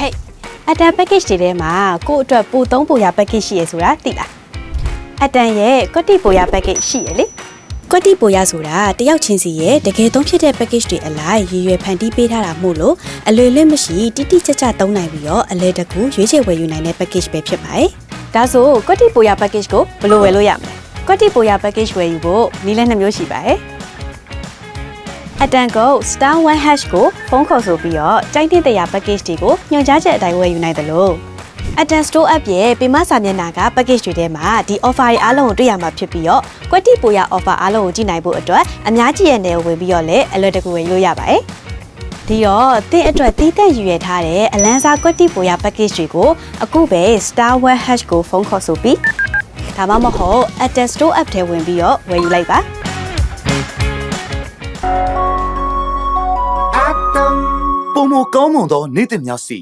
ဟေးအတန် package တွေထဲမှာကို့အတွက်ပိုသုံးပိုရ package ရှိရဆိုတာသိလားအတန်ရဲ့ကွတိပိုရ package ရှိရလေကွတိပိုရဆိုတာတယောက်ချင်းစီရဲ့တကယ်သုံးဖြစ်တဲ့ package တွေအလိုက်ရည်ရွယ်ဖန်တီးပေးထားတာမို့လို့အလွယ်လွတ်မရှိတိတိကျကျသုံးနိုင်ပြီးတော့အလဲတကူရွေးချယ်ဝယ်ယူနိုင်တဲ့ package ပဲဖြစ်ပါတယ်ဒါဆိုကွတိပိုရ package ကိုဘယ်လိုဝယ်လို့ရမလဲကွတိပိုရ package ဝယ်ယူဖို့နည်းလမ်းနှစ်မျိုးရှိပါတယ် အတန်ကို star 1 hash ကိုဖုန်းခေါ်ဆိုပြီးတော့ကြိုက်တဲ့တရား package တွေကိုညွှန်ကြားချက်အတိုင်းဝယ်ယူနိုင်တယ်လို့အတန် store app ရဲ့ပင်မစာမျက်နှာက package တွေထဲမှာဒီ offer တွေအားလုံးကိုတွေ့ရမှာဖြစ်ပြီးတော့ကွက်တိပိုရ offer အားလုံးကိုကြည့်နိုင်ဖို့အတွက်အများကြီးရဲ့နယ်ကိုဝင်ပြီးတော့လည်းအလွယ်တကူဝယ်လို့ရပါတယ်ဒီတော့တင်းအတွက်တီးတက်ယူရထားတဲ့အလန်းစားကွက်တိပိုရ package တွေကိုအခုပဲ star 1 hash ကိုဖုန်းခေါ်ဆိုပြီးဒါမှမဟုတ်အတန် store app ထဲဝင်ပြီးတော့ဝယ်ယူလိုက်ပါ ပုံမကောင်းမွန်သောနေ့တင်များစီ